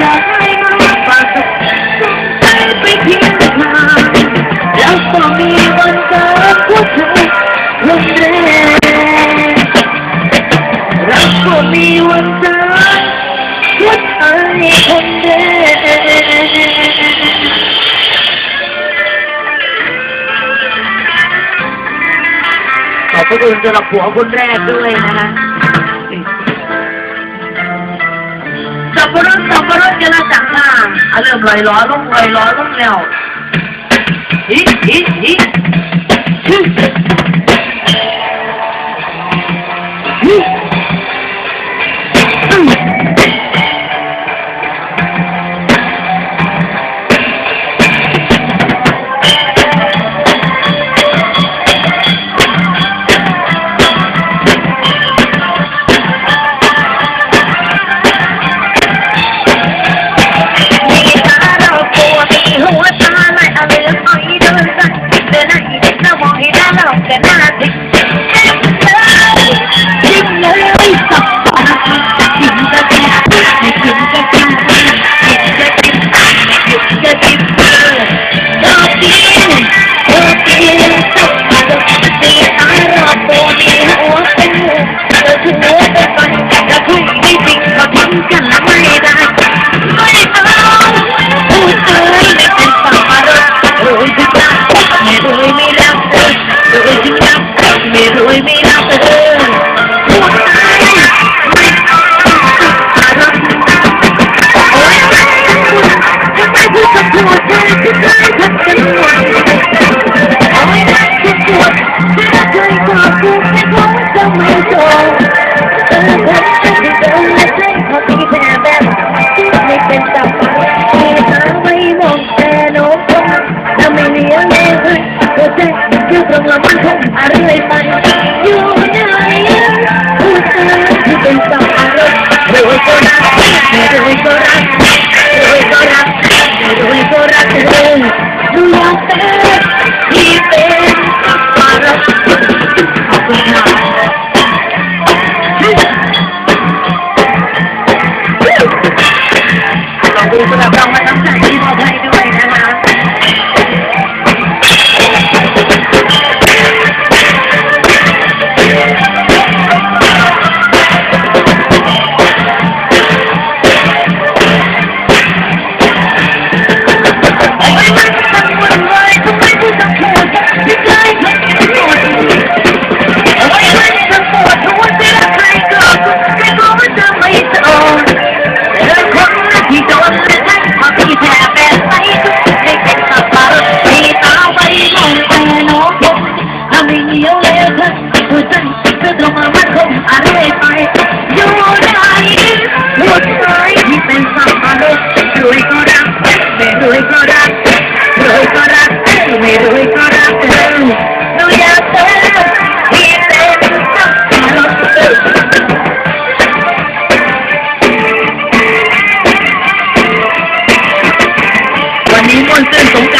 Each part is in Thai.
จากไม่รู้ว่าจไปเพียงมาแล้วก็มีวันจอพวกเธงกันเจอพวกเธอคนเดียวขอบพคุณสำหรับผัวคนแรกด้วยนะคะ บปะรดสับปะรดจะน่าจังมาอะเริ่มลอยล้อลงลอยล้อลงแล้วฮิฮิฮิาวแต่หน้าติดยิ้มเลยสับปะรดจิ้มก็จิ้มไม่จิ้มก็จิ้มจิ้มก็จิ้มจิ้มก็จิ้มเออชอบกินชอบกินสับปะรดมีตาเราปวดมีหัวเป็นหัวเธอถึงหัวเป็นฟันจะคุยไม่จริงก็ทิ้งกันละไม่ได้ไม่ อบคุณสำหรับรางวัลน้ำใจที่มอให้ด้วยนะคะ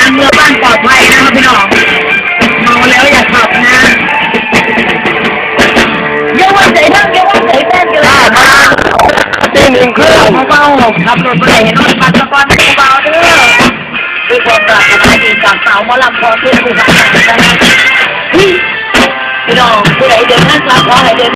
ซื่นสงเมื่อบ้านปลอดภัยนะครับพี่น้องเมาแล้วอย่าขับนะเยาวันใจนั่งเยาวันใจแฟนกันเลยมาตีหนึ่งครึ่งเบาๆขับรถไปเห็นรถปัดตะกอนเบาเด้อด้วยความปรารถนาดีจากสาวมอลำพอเพื่อนผู้ชายนะพี่น้องผู้ใดเดินทางกลับขอให้เดิน